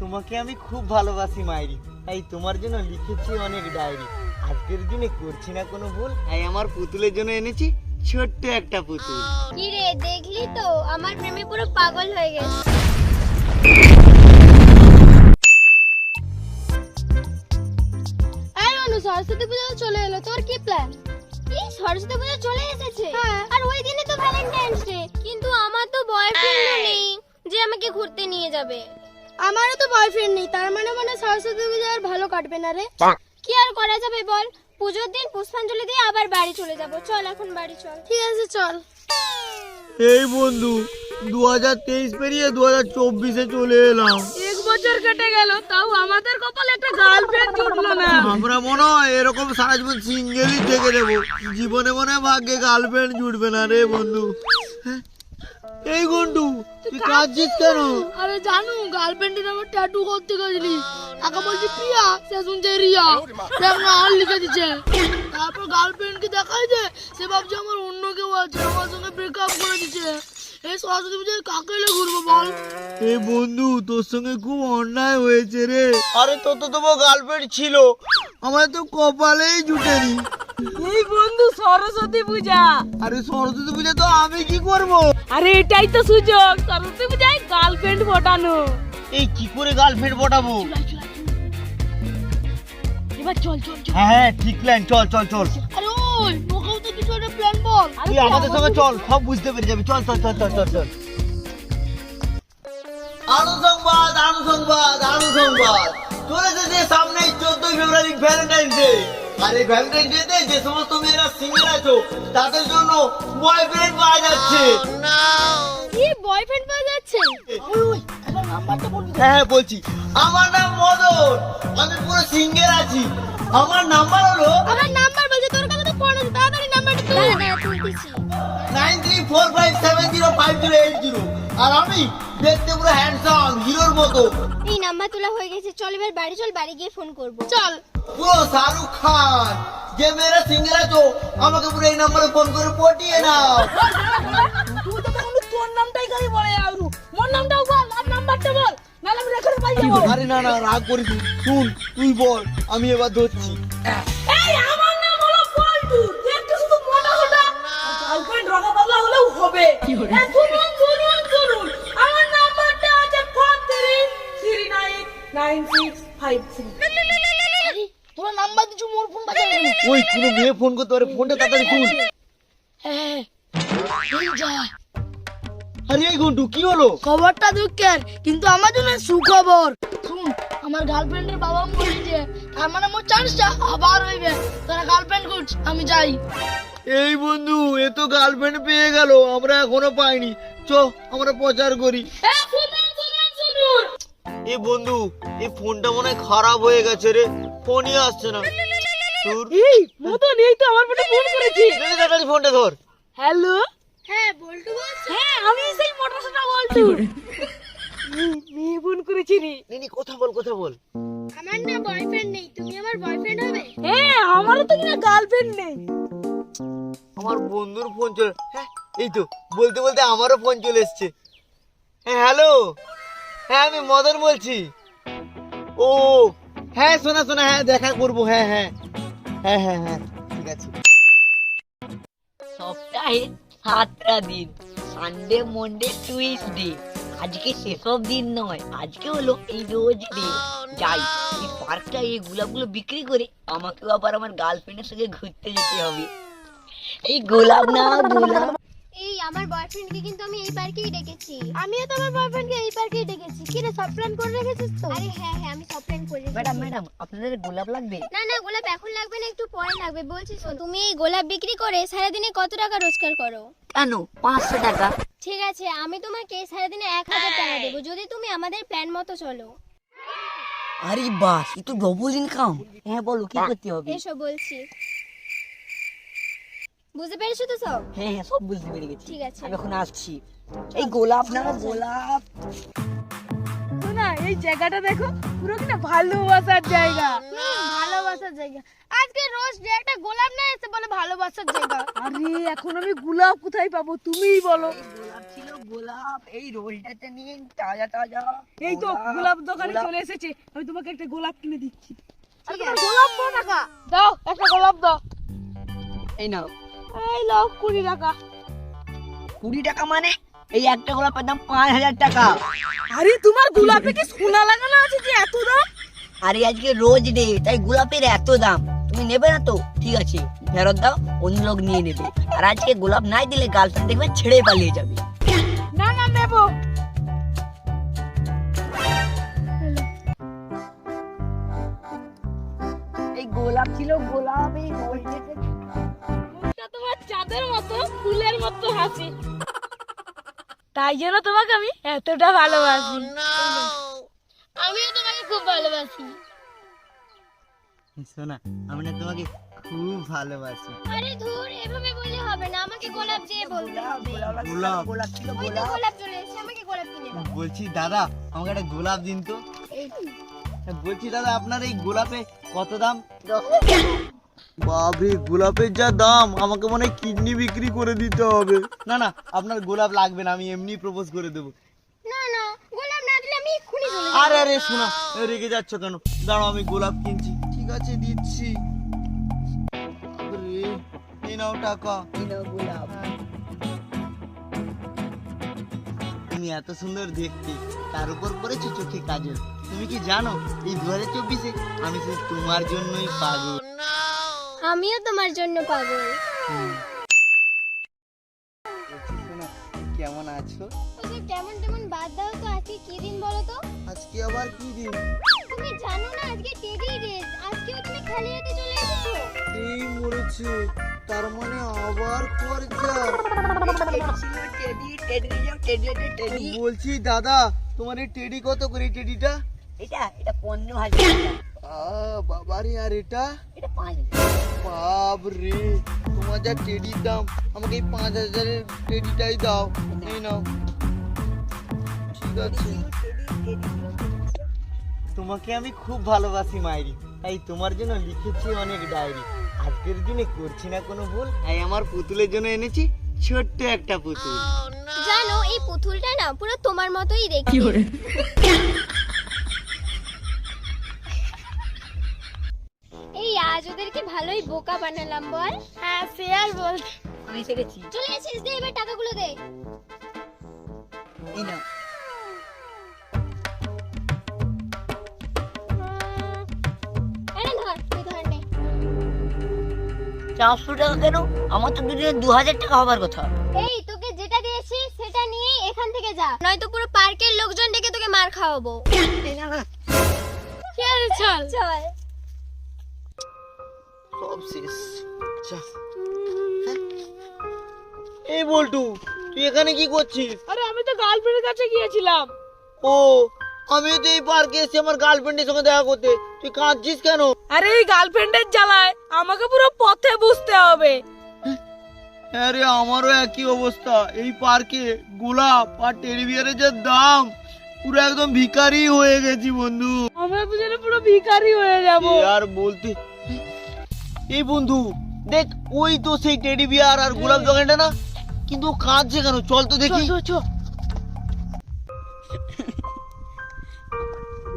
তোমাকে আমি খুব ভালোবাসি মাইরি। তাই তোমার জন্য লিখেছি অনেক ডায়েরি। আজকের দিনে করছি না কোনো ভুল তাই আমার পুতুলের জন্য এনেছি ছোট্ট একটা পুতুল। কি রে দেখলি তো? আমার প্রেমে পুরো পাগল হয়ে গেছে। অনু সরস্বতী পুজো চলে এলো। তোর কি প্ল্যান কি? সরস্বতী পুজো চলে এসেছে? আর ওই দিনে তো ভ্যালেন্টাইন্স ডে কিন্তু আমার তো বয়ফ্রেন্ড নেই যে আমাকে ঘুরতে নিয়ে যাবে। আমারও তো বয়ফ্রেন্ড নেই তার মানে মানে সরস্বতী পুজো আর ভালো কাটবে না রে। কি আর করা যাবে বল? পুজোর দিন পুষ্পাঞ্জলি দিয়ে আবার বাড়ি চলে যাব। চল এখন বাড়ি চল। ঠিক আছে চল। এই বন্ধু দু হাজার তেইশ পেরিয়ে দু হাজার চব্বিশে চলে এলাম। এক বছর কেটে গেল তাও আমাদের কপালে একটা গার্লফ্রেন্ড জুটলো না। আমরা মনে হয় এরকম সারা জীবন সিঙ্গেলই থেকে দেবো। জীবনে মনে হয় ভাগ্যে গার্লফ্রেন্ড জুটবে না রে বন্ধু। হ্যাঁ? এই গন্ডু তুই কাঁদছিস কেন? আরে জানু গার্লফ্রেন্ডের আমার ট্যাটু করতে গেছিলি। তাকে বলছি প্রিয়া সে শুনছে রিয়া। দেখ না আর লিখে দিচ্ছে তারপর গার্লফ্রেন্ডকে দেখায় যে সে ভাবছে আমার অন্য কেউ আছে আমার সঙ্গে ব্রেকআপ করে দিচ্ছে এই সরস্বতী পুজোয় কাকে এলে ঘুরবো বল? এই বন্ধু তোর সঙ্গে খুব অন্যায় হয়েছে রে। আরে তোর তো তোমার গার্লফ্রেন্ড ছিল। আমার তো কপালেই জুটেনি। এই বন্ধু সরস্বতী পূজা। আরে সরস্বতী পূজা তো আমি কি করব? আরে এটাই তো সুযোগ। সরস্বতী পূজায় গার্লফ্রেন্ড ফোটানো এই কি করে গার্লফ্রেন্ড পটাবো? এবার চল চল চল। হ্যাঁ হ্যাঁ ঠিক প্ল্যান চল চল চল। আরে ওই তোকেও তো কিছু একটা প্ল্যান বল। তুই আমাদের সঙ্গে চল সব বুঝতে পেরে যাবি। চল চল চল চল চল চল। আনু সংবাদ আনু সংবাদ চলেছে যে সামনে চোদ্দই ফেব্রুয়ারি ভ্যালেন্টাইন ডে। আর এই ভ্যালেন্টাইন ডে তে যে সমস্ত মেয়েরা সিঙ্গেল আছো তাদের জন্য বয়ফ্রেন্ড পাওয়া যাচ্ছে। কি বয়ফ্রেন্ড পাওয়া যাচ্ছে? হ্যাঁ হ্যাঁ বলছি। আমার নাম মদন আমি পুরো সিঙ্গেল আছি। আমার নাম্বার হলো আমার নাম্বার বলছে তোর কাছে তো ফোন আছে nine three four five seven zero five zero eight zero. আর আমি দেখতে পুরো হ্যান্ডসাম হিরোর মতো। এই নাম্বার তোলা হয়ে গেছে। চল এবার বাড়ি চল বাড়ি গিয়ে ফোন করব। চল। পুরো শাহরুখ খান যে মেয়েরা সিঙ্গেল আছো আমাকে পুরো এই নাম্বারে ফোন করে পটিয়ে নাও। তুই তো তখন তোর নামটাই খালি বলে আউরু মোর নামটাও বল আর নাম্বারটা বল। নাহলে আমি রেখে পাই যাব। আরে না না রাগ করিস শুন তুই বল আমি এবার ধরছি। এই আমার নাম হলো পল্টু শুনুন শুনুন শুনুন আমার নাম্বারটা আছে four three three nine nine six five three তোরা নাম্বার দিচ্ছ মোর ফোন বাজে ওই কোনো মেয়ে ফোন করতে পারে ফোনটা তাড়াতাড়ি হ্যাঁ আরে এই কি হলো খবরটা দুঃখের কিন্তু আমার জন্য সুখবর আমার গার্লফ্রেন্ডের বাবা মরেছে তার মানে মোর চান্সটা আবার হইবে। তোরা গার্লফ্রেন্ড করছ আমি যাই। এই বন্ধু এ তো গার্লফ্রেন্ড পেয়ে গেল আমরা এখনও পাইনি। চ আমরা প্রচার করি। এ বন্ধু এই ফোনটা মনে হয় খারাপ হয়ে গেছে রে। ফোনই আসছে না। তোর এই মতন এই তো আমার ফোনে ফোন করেছি। তাড়াতাড়ি ফোনটা ধর। হ্যালো? হ্যাঁ বল্টু বলছে। হ্যাঁ আমি সেই মোটরসাইকেলটা বলছি মেয়ে ফোন করেছি রে নিনি কথা বল কথা বল। আমার না বয়ফ্রেন্ড নেই তুমি আমার বয়ফ্রেন্ড হবে? হ্যাঁ আমারও তো কিনা গার্লফ্রেন্ড নেই। আমার বন্ধুর ফোন চলে হ্যাঁ এই তো বলতে বলতে আমারও ফোন চলে এসছে। হ্যাঁ হ্যালো হ্যাঁ আমি মদন বলছি। ও হ্যাঁ শোনা শোনা হ্যাঁ দেখা করব হ্যাঁ হ্যাঁ। হ্যাঁ হ্যাঁ হ্যাঁ ঠিক আছে। সপ্তাহে সাতটা দিন সানডে মন্ডে টুইসডে আজকে সেসব দিন নয় আজকে হলো এই রোজ দিন। যাই এই পার্কটা এই গোলাপগুলো বিক্রি করে আমাকেও আবার আমার গার্লফ্রেন্ডের সঙ্গে ঘুরতে যেতে হবে। এই গোলাপ না গোলাপ। এই আমার বয়ফ্রেন্ডকে কিন্তু আমি এই পার্কেই ডেকেছি। আমিও তো আমার বয়ফ্রেন্ডকে এই পার্কেই ডেকেছি। কি রে সব প্ল্যান করে রেখেছিস তো? আরে হ্যাঁ হ্যাঁ আমি সব ম্যাডাম ম্যাডাম আপনাদের গোলাপ লাগবে? না না গোলাপ এখন লাগবে না একটু পরে লাগবে। বলছি শোন, তুমি এই গোলাপ বিক্রি করে সারাদিনে কত টাকা রোজগার করো? কেন? পাঁচশো টাকা। ঠিক আছে আমি তোমাকে সারাদিনে এক হাজার টাকা দেবো যদি তুমি আমাদের প্ল্যান মতো চলো। আরে বাস এ তো ডবল ইনকাম হ্যাঁ বলো কি করতে হবে? এসো বলছি। বুঝতে পেরেছ তো সব? হ্যাঁ হ্যাঁ সব বুঝতে পেরে গেছি। ঠিক আছে। আমি এখন আসছি। এই গোলাপ না গোলাপ। এই জায়গাটা দেখো পুরো কিনা ভালোবাসার জায়গা। ভালোবাসার জায়গা। আজকে রোজ ডে একটা গোলাপ না এসে বলে ভালোবাসার জায়গা। আরে এখন আমি গোলাপ কোথায় পাবো তুমিই বলো। গোলাপ ছিল গোলাপ এই রোলটাতে নিয়ে তাজা তাজা এই তো গোলাপ দোকানে চলে এসেছে। আমি তোমাকে একটা গোলাপ কিনে দিচ্ছি। আছে। গোলাপ কত টাকা দাও একটা গোলাপ দাও। এই নাও। এই লাও কুড়ি টাকা। কুড়ি টাকা মানে? এই একটা গোলাপের দাম পাঁচ হাজার টাকা। আরে তোমার গোলাপে কি সোনা লাগানো আছে যে এত দাম? আরে আজকে রোজ ডে তাই গোলাপের এত দাম। তুমি নেবে না তো? ঠিক আছে ফেরত দাও অন্য লোক নিয়ে নেবে। আর আজকে গোলাপ নাই দিলে গার্লফ্রেন্ড দেখবে ছেড়ে পালিয়ে যাবে। না না নেব। এই গোলাপ ছিল গোলাপ এই তোমার চাঁদের মতো ফুলের মতো হাসি। তাই জন্য তোমাকে আমি এতটা ভালোবাসি। আমিও তোমাকে খুব ভালোবাসি। শোনা আমি না তোমাকে খুব ভালোবাসি। আরে ধুর এভাবে বলে হবে না আমাকে গোলাপ দিয়ে বলতে হবে গোলাপ গোলাপ ছিল গোলাপ গোলাপ চলে এসেছে আমাকে গোলাপ কিনে দাও। বলছি দাদা আমাকে একটা গোলাপ দিন তো। বলছি দাদা আপনার এই গোলাপে কত দাম? বাবরে গোলাপের যা দাম আমাকে মনে কিডনি বিক্রি করে দিতে হবে। না না আপনার গোলাপ লাগবে না আমি এমনি প্রপোজ করে দেবো। না না গোলাপ না দিলে আমি যাব। আরে আরে শোনা রেগে যাচ্ছ কেন? দাঁড়াও আমি গোলাপ কিনছি। ঠিক আছে দিচ্ছি। এই নাও টাকা। এই নাও গোলাপ। তুমি এত সুন্দর দেখতে তার উপর পড়েছো চোখে কাজল। তুমি কি জানো এই দু হাজার চব্বিশে আমি শুধু তোমার জন্যই পাগল। আমিও তোমার জন্য পাগল। কেমন আছো? ওসব কেমন তেমন বাদ দাও তো আজকে কি দিন বলো তো? আজকে আবার কি দিন? তুমি জানো না আজকে টেডি ডেজ আজকেও তুমি খালি হাতে চলে এসেছ। এই মরেছে তার মানে আবার খরচা টেডি টেডি টেডি টেডি বলছি দাদা তোমার এই টেডি কত করে টেডিটা এটা এটা পনেরো হাজার টাকা আ বাবারে আর এটা? পাঁচ হাজার বাপ রে তোমার যা টেডির দাম আমাকে এই পাঁচ হাজারের টেডিটাই দাও এই নাও। ঠিক আছে। তোমাকে আমি খুব ভালোবাসি মাইরি। তাই তোমার জন্য লিখেছি অনেক ডায়েরি। আজকের দিনে করছি না কোনো ভুল তাই আমার পুতুলের জন্য এনেছি ছোট্ট একটা পুতুল। জানো এই পুতুলটা না পুরো তোমার মতোই দেখতে। আজ ওদেরকে ভালোই বোকা বানালাম বল। হ্যাঁ সে আর বল। আমি শিখেছি চলে এসেছিস দে এবার টাকাগুলো দে। এই নাও। আরে ধর তুই ধর নে। চারশো টাকা কেন? আমার তো দুদিনে দু হাজার টাকা হবার কথা। এই তোকে যেটা দিয়েছি সেটা নিয়ে এখান থেকে যা। নয়তো পুরো পার্কের লোকজন ডেকে তোকে মার খাওয়াবো। চল চল। শেষ যা। হ্যাঁ? এই বল্টু তুই এখানে কি করছিস? আরে আমি তো গার্লফ্রেন্ডের কাছে গিয়েছিলাম। ও আমি তো এই পার্কে এসেছি আমার গার্লফ্রেন্ডের সঙ্গে দেখা করতে। তুই কাঁদছিস কেন? আরে এই গার্লফ্রেন্ডের জ্বালায় আমাকে পুরো পথে বুঝতে হবে। আরে আমারও একই অবস্থা। এই পার্কে গোলাপ আর টেলিভিয়ারের যে দাম পুরো একদম ভিখারি হয়ে গেছি বন্ধু। আমরা দুজনে পুরো ভিখারি হয়ে যাব। আর বলতে? এই বন্ধু দেখ ওই তো সেই টেডি বিয়ার আর গোলাপ দোকানটা না? কিন্তু কাঁদছে কেন? চল তো দেখি।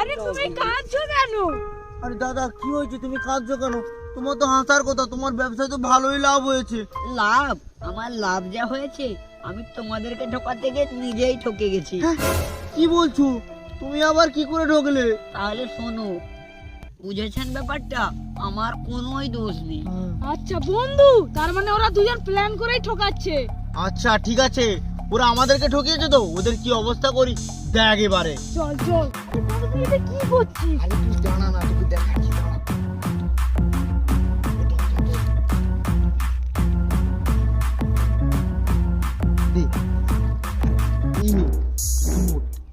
আরে তুমি কাঁদছো কেন? আরে দাদা কি হয়েছে? তুমি কাঁদছো কেন? তোমার তো হাসার কথা তোমার ব্যবসায় তো ভালোই লাভ হয়েছে। লাভ? আমার লাভ যা হয়েছে আমি তোমাদেরকে ঠকাতে গিয়ে নিজেই ঠকে গেছি। হ্যাঁ, কি বলছো? তুমি আবার কি করে ঢোকলে? তাহলে শোনো বুঝেছেন ব্যাপারটা? আমার কোনোই দোষ নেই। আচ্ছা বন্ধু তার মানে ওরা দুজন প্ল্যান করেই ঠকাচ্ছে। আচ্ছা ঠিক আছে। ওরা আমাদেরকে ঠকিয়েছে তো ওদের কি অবস্থা করি? দেখ এবারে। চল চল। তুই কি করছিস? আরে তুই জানা না তোকে দেখাচ্ছি।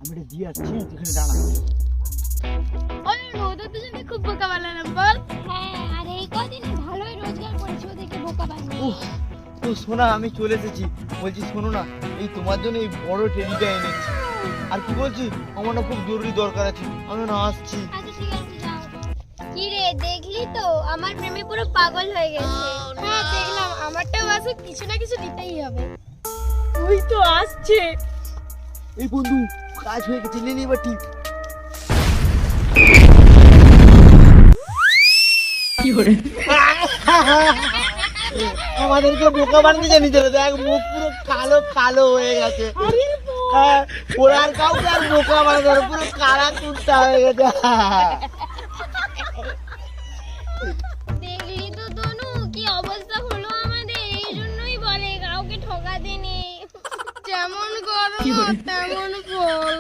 আমি এটা দিয়ে আসছি হ্যাঁ, তুই এখানে দাঁড়া। বানালাম বল। হ্যাঁ আর এই কদিনে ভালোই রোজগার করেছি ওদেরকে বোকা বানিয়ে। ও শোনা আমি চলে এসেছি। বলছি শোনো না এই তোমার জন্য এই বড় টেডিটা এনেছি। আর কি বলছি আমার না খুব জরুরি দরকার আছে। আমি না আসছি। আচ্ছা ঠিক আছে যাও। কি রে দেখলি তো? আমার প্রেমে পুরো পাগল হয়ে গেছে। হ্যাঁ দেখলাম। আমারটাও আছে কিছু না কিছু দিতেই হবে। তুই তো আসছে। এই বন্ধু কাজ হয়ে গেছে নিয়ে নিবা ঠিক আমাদেরকে বোকা বানিয়ে জানি চলে দেখ মুখ পুরো কালো কালো হয়ে গেছে। হ্যাঁ ওরা আর কাউকে আর বোকা বানাতে পুরো কালা কুর্তা হয়ে গেছে। দেখলি তো তনু কি অবস্থা হলো আমাদের? এই জন্যই বলে কাউকে ঠকাতে নেই। যেমন গরম তেমন ফল